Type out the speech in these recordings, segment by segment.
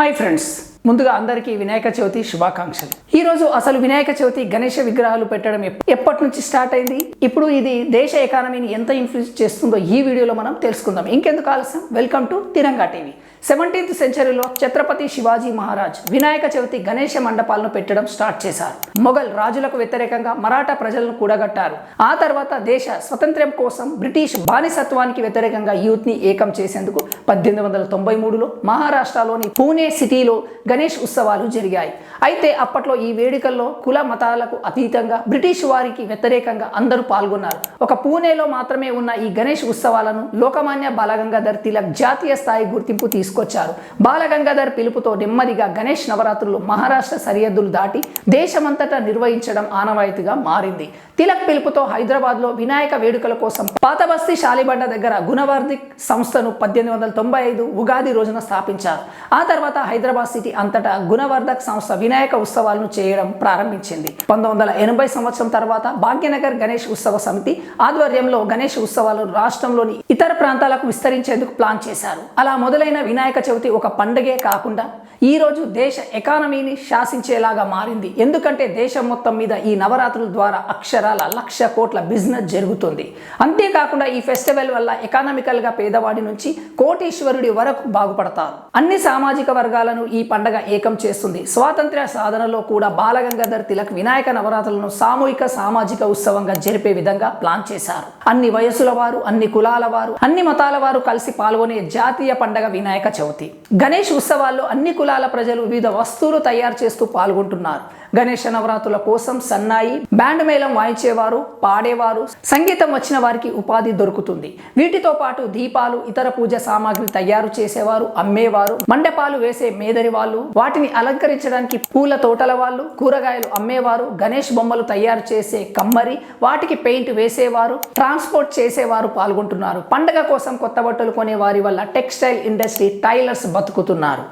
Hi friends, ముందుగా అందరికీ వినాయక చవితి శుభాకాంక్షలు. ఈ రోజు అసలు వినాయక చవితి గణేష విగ్రహాలు పెట్టడం ఎప్పటి నుంచి స్టార్ట్ అయింది? ఇప్పుడు ఇది దేశ ఎకానమీని ఎంత ఇన్ఫ్లుయెన్స్ చేస్తుందో ఈ వీడియోలో మనం తెలుసుకుందాం. ఇంకెందుకు ఆలస్యం? Welcome to Tiranga TV seventeenth సెంచరీలో Chhatrapati Shivaji Maharaj Vinayaka Chavithi Ganesha మండపాలను పెట్టడం స్టార్ట్ చేశారు. మొఘల్ రాజులకు వ్యతిరేకంగా మరాఠా ప్రజలను కూడగట్టారు. ఆ తర్వాత దేశ స్వతంత్రం కోసం బ్రిటిష్ బానిసత్వానికి వ్యతిరేకంగా యూత్ని ఏకం చేసేందుకు పద్దెనిమిది వందల తొంభై మూడులో మహారాష్ట్రలోని పూణే సిటీలో గణేష్ ఉత్సవాలు జరిగాయి. అయితే అప్పట్లో ఈ వేడుకల్లో కుల మతాలకు అతీతంగా బ్రిటిష్ వారికి వ్యతిరేకంగా అందరూ పాల్గొన్నారు. ఒక పూణేలో మాత్రమే ఉన్న ఈ గణేష్ ఉత్సవాలను లోకమాన్య బాలగంగాధర్ తిలక్ జాతీయ స్థాయి గుర్తింపు తీసుకొచ్చారు. బాలగంగాధర్ పిలుపుతో నెమ్మదిగా గణేష్ నవరాత్రులు మహారాష్ట్ర సరిహద్దులు దాటి దేశమంతటా నిర్వహించడం ఆనవాయితీగా మారింది. తిలక్ పిలుపుతో హైదరాబాద్లో వినాయక వేడుకల కోసం పాతబస్తీ శాలిబండ దగ్గర గుణవర్ధిక్ సంస్థను పద్దెనిమిది వందల తొంభై ఐదు ఉగాది రోజున స్థాపించారు. ఆ తర్వాత హైదరాబాద్ సిటీ అంతటా గుణవర్ధక్ సంస్థ వినాయక ఉత్సవాలను చేయడం ప్రారంభించింది. పంతొమ్మిది వందల ఎనభై సంవత్సరం తర్వాత భాగ్యనగర్ గణేష్ ఉత్సవ సమితి ఆధ్వర్యంలో గణేష్ ఉత్సవాలను రాష్ట్రంలోని ఇతర ప్రాంతాలకు విస్తరించేందుకు ప్లాన్ చేశారు. అలా మొదలైన వినాయక చవితి ఒక పండుగే కాకుండా ఈ రోజు దేశ ఎకానమీని శాసించేలాగా మారింది. ఎందుకంటే దేశం మొత్తం మీద ఈ నవరాత్రుల ద్వారా అక్షరాల లక్ష కోట్ల బిజినెస్ జరుగుతుంది. అంతేకాకుండా ఈ ఫెస్టివల్ వల్ల ఎకానమికల్గా పేదవాడి నుంచి కోటీశ్వరుడి వరకు బాగుపడతారు. అన్ని సామాజిక వర్గాలను ఈ పండగ ఏకం చేస్తుంది. స్వాతంత్ర్య సాధనలో కూడా బాలగంగాధర్ తిలక్ వినాయక నవరాత్రులను సామూహిక సామాజిక ఉత్సవంగా జరిపే విధంగా ప్లాన్ చేశారు. అన్ని వయసుల వారు అన్ని కులాల వారు అన్ని మతాల వారు కలిసి పాల్గొనే జాతీయ పండగ వినాయక చవితి. గణేష్ ఉత్సవాల్లో అన్ని కులాల ప్రజలు వివిధ వస్తువులు తయారు చేస్తూ పాల్గొంటున్నారు. గణేష నవరాత్రుల కోసం సన్నాయి బ్యాండ్ మేళం వాయించేవారు పాడేవారు సంగీతం వచ్చిన వారికి ఉపాధి దొరుకుతుంది. వీటితో పాటు దీపాలు ఇతర పూజ సామాగ్రి తయారు చేసేవారు అమ్మేవారు. మండపాలు వేసే మేదరి వాళ్ళు వాటిని అలంకరించడానికి పూల తోటల వాళ్ళు కూరగాయలు అమ్మేవారు గణేష్ బొమ్మలు తయారు చేసే కమ్మరి వాటికి పెయింట్ వేసేవారు ట్రాన్స్పోర్ట్ చేసేవారు పాల్గొంటున్నారు. పండగ కోసం కొత్త బట్టలు కొనే వారి వల్ల టెక్స్టైల్ ఇండస్ట్రీ టైలర్స్ బతుకుతున్నారు.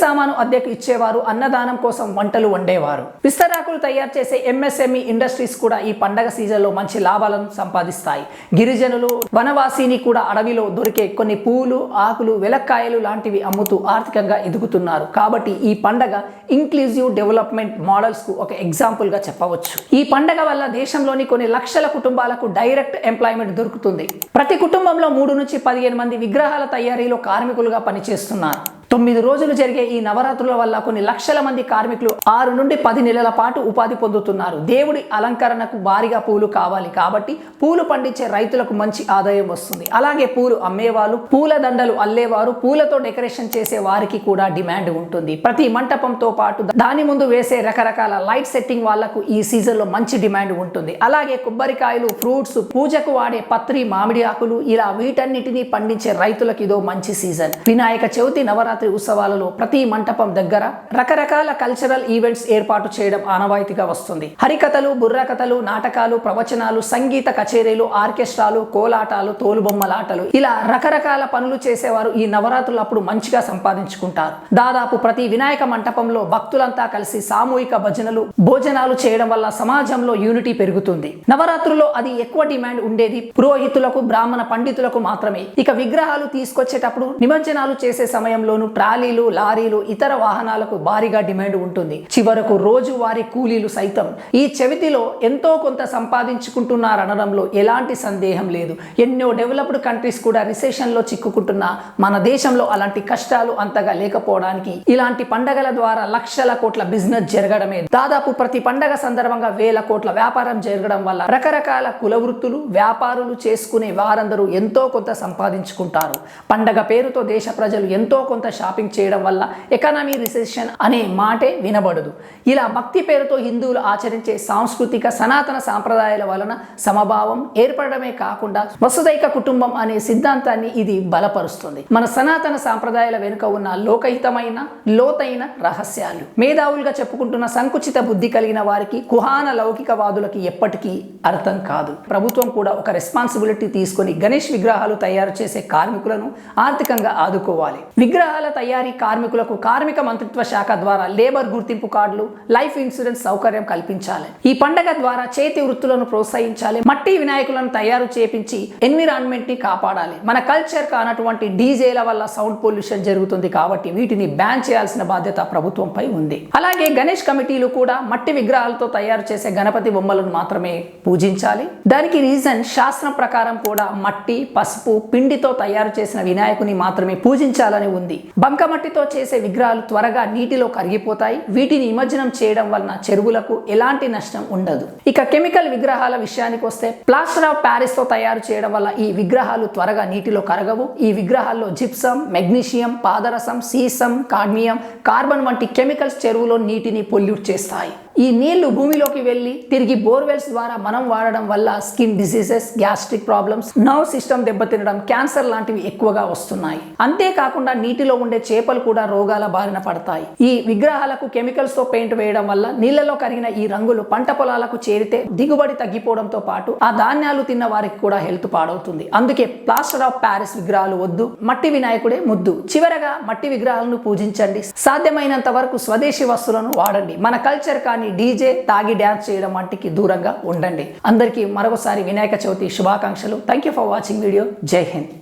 సామాను అద్దెకు ఇచ్చేవారు అన్నదానం కోసం వంటలు వండేవారు. విస్తరాకులు తయారు చేసే ఎంఎస్ఎంఈ ఇండస్ట్రీస్ కూడా ఈ పండగ సీజన్లో మంచి లాభాలను సంపాదిస్తాయి. గిరిజనులు వనవాసిని కూడా అడవిలో దొరికే కొన్ని పూలు ఆకులు వెలక్కాయలు లాంటివి అమ్ముతూ ఆర్థికంగా ఎదుగుతున్నారు. కాబట్టి ఈ పండగ ఇంక్లూజివ్ డెవలప్మెంట్ మోడల్స్కు ఒక ఎగ్జాంపుల్గా చెప్పవచ్చు. ఈ పండగ వల్ల దేశంలోని కొన్ని లక్షల కుటుంబాలకు డైరెక్ట్ ఎంప్లాయ్మెంట్ దొరుకుతుంది. ప్రతి కుటుంబంలో మూడు నుంచి పదిహేను మంది విగ్రహాల తయారీలో కార్మికులుగా పనిచేస్తున్నారు. తొమ్మిది రోజులు జరిగే ఈ నవరాత్రుల వల్ల కొన్ని లక్షల మంది కార్మికులు ఆరు నుండి పది నెలల పాటు ఉపాధి పొందుతున్నారు. దేవుడి అలంకరణకు భారీగా పూలు కావాలి కాబట్టి పూలు పండించే రైతులకు మంచి ఆదాయం వస్తుంది. అలాగే పూలు అమ్మేవాళ్ళు పూల దండలు అల్లేవారు పూలతో డెకరేషన్ చేసే వారికి కూడా డిమాండ్ ఉంటుంది. ప్రతి మంటపంతో పాటు దాని ముందు వేసే రకరకాల లైట్ సెట్టింగ్ వాళ్ళకు ఈ సీజన్లో మంచి డిమాండ్ ఉంటుంది. అలాగే కొబ్బరికాయలు ఫ్రూట్స్ పూజకు వాడే పత్రి మామిడి ఆకులు ఇలా వీటన్నిటిని పండించే రైతులకు ఇదో మంచి సీజన్. వినాయక చవితి నవరాత్రి ఉత్సవాలలో ప్రతి మంటపం దగ్గర రకరకాల కల్చరల్ ఈవెంట్స్ ఏర్పాటు చేయడం ఆనవాయితీగా వస్తుంది. హరికథలు బుర్రకథలు నాటకాలు ప్రవచనాలు సంగీత కచేరీలు ఆర్కెస్ట్రాలు కోలాటాలు తోలుబొమ్మలాటలు ఇలా రకరకాల పనులు చేసేవారు ఈ నవరాత్రులు అప్పుడు మంచిగా సంపాదించుకుంటారు. దాదాపు ప్రతి వినాయక మంటపంలో భక్తులంతా కలిసి సామూహిక భజనలు భోజనాలు చేయడం వల్ల సమాజంలో యూనిటీ పెరుగుతుంది. నవరాత్రుల్లో అది ఎక్కువ డిమాండ్ ఉండేది. పురోహితులకు బ్రాహ్మణ పండితులకు మాత్రమే. ఇక విగ్రహాలు తీసుకొచ్చేటప్పుడు నిమజ్జనాలు చేసే సమయంలోనూ ట్రాలీలు లారీలు ఇతర వాహనాలకు భారీగా డిమాండ్ ఉంటుంది. చివరకు రోజువారి కూలీలు సైతం ఈ చవితిలో ఎంతో కొంత సంపాదించుకుంటున్నారనడంలో ఎలాంటి సందేహం లేదు. ఎన్నో డెవలప్డ్ కంట్రీస్ కూడా రిసెషన్లో చిక్కుకుంటున్న మన దేశంలో అలాంటి కష్టాలు అంతగా లేకపోవడానికి. ఇలాంటి పండగల ద్వారా లక్షల కోట్ల బిజినెస్ జరగడమే. దాదాపు ప్రతి పండగ సందర్భంగా వేల కోట్ల వ్యాపారం జరగడం వల్ల రకరకాల కుల వృత్తులు వ్యాపారులు చేసుకునే వారందరూ ఎంతో కొంత సంపాదించుకుంటారు. పండగ పేరుతో దేశ ప్రజలు ఎంతో కొంత షాపింగ్ చేయడం వల్ల ఎకానమీ రిసెషన్ అనే మాటే వినబడదు. ఇలా భక్తి పేరుతో హిందువులు ఆచరించే సాంస్కృతిక సనాతన సాంప్రదాయాల వలన సమభావం ఏర్పడమే కాకుండా వసుదైక కుటుంబం అనే సిద్ధాంతాన్ని ఇది బలపరుస్తుంది. మన సనాతన సాంప్రదాయాల వెనుక ఉన్న లోకహితమైన లోతైన రహస్యాలు మేధావులుగా చెప్పుకుంటున్న సంకుచిత బుద్ధి కలిగిన వారికి కుహాన లౌకికవాదులకి ఎప్పటికీ అర్థం కాదు. ప్రభుత్వం కూడా ఒక రెస్పాన్సిబిలిటీ తీసుకొని గణేష్ విగ్రహాలు తయారు చేసే కార్మికులను ఆర్థికంగా ఆదుకోవాలి. విగ్రహాల విగ్రహాల తయారీ కార్మికులకు కార్మిక మంత్రిత్వ శాఖ ద్వారా లేబర్ గుర్తింపు కార్డులు లైఫ్ ఇన్సూరెన్స్ సౌకర్యం కల్పించాలి. ఈ పండగ ద్వారా చేతి వృత్తులను ప్రోత్సహించాలి. మట్టి వినాయకులను తయారు చేపించి ఎన్విరాన్మెంట్ని కాపాడాలి. మన కల్చర్ కానటువంటి డీజేల వల్ల సౌండ్ పొల్యూషన్ జరుగుతుంది కాబట్టి వీటిని బ్యాన్ చేయాల్సిన బాధ్యత ప్రభుత్వంపై ఉంది. అలాగే గణేష్ కమిటీలు కూడా మట్టి విగ్రహాలతో తయారు చేసే గణపతి బొమ్మలను మాత్రమే పూజించాలి. దానికి రీజన్ శాస్త్రం ప్రకారం కూడా మట్టి పసుపు పిండితో తయారు చేసిన వినాయకుని మాత్రమే పూజించాలని ఉంది. బంకమట్టితో చేసే విగ్రహాలు త్వరగా నీటిలో కరిగిపోతాయి. వీటిని నిమజ్జనం చేయడం వలన చెరువులకు ఎలాంటి నష్టం ఉండదు. ఇక కెమికల్ విగ్రహాల విషయానికి వస్తే ప్లాస్టర్ ఆఫ్ ప్యారిస్తో తయారు చేయడం వల్ల ఈ విగ్రహాలు త్వరగా నీటిలో కరగవు. ఈ విగ్రహాల్లో జిప్సం మెగ్నీషియం పాదరసం సీసం కాడ్మియం కార్బన్ వంటి కెమికల్స్ చెరువులో నీటిని పొల్యూట్ చేస్తాయి. ఈ నీళ్ళు భూమిలోకి వెళ్ళి తిరిగి బోర్వెల్స్ ద్వారా మనం వాడడం వల్ల skin diseases gastric problems nerve system దెబ్బతినడం cancer లాంటివి ఎక్కువగా వస్తున్నాయి. అంతేకాకుండా నీటిలో ఉండే చేపలు కూడా రోగాల బారిన పడతాయి. ఈ విగ్రహాలకు కెమికల్స్తో పెయింట్ వేయడం వల్ల నీళ్ళలో కరిగిన ఈ రంగులు పంట పొలాలకు చేరితే దిగుబడి తగ్గిపోవడంతో పాటు ఆ ధాన్యాలు తిన్న వారికి కూడా హెల్త్ పాడవుతుంది. అందుకే ప్లాస్టర్ ఆఫ్ ప్యారిస్ విగ్రహాలు వద్దు మట్టి వినాయకుడే ముద్దు. చివరగా మట్టి విగ్రహాలను పూజించండి. సాధ్యమైనంత వరకు స్వదేశీ వస్తువులను వాడండి. మన కల్చర్ కానీ కానీ డీజే తాగి డ్యాన్స్ చేయడం వంటికి దూరంగా ఉండండి. అందరికీ మరొకసారి వినాయక చవితి శుభాకాంక్షలు. Thank you for watching video జై హింద్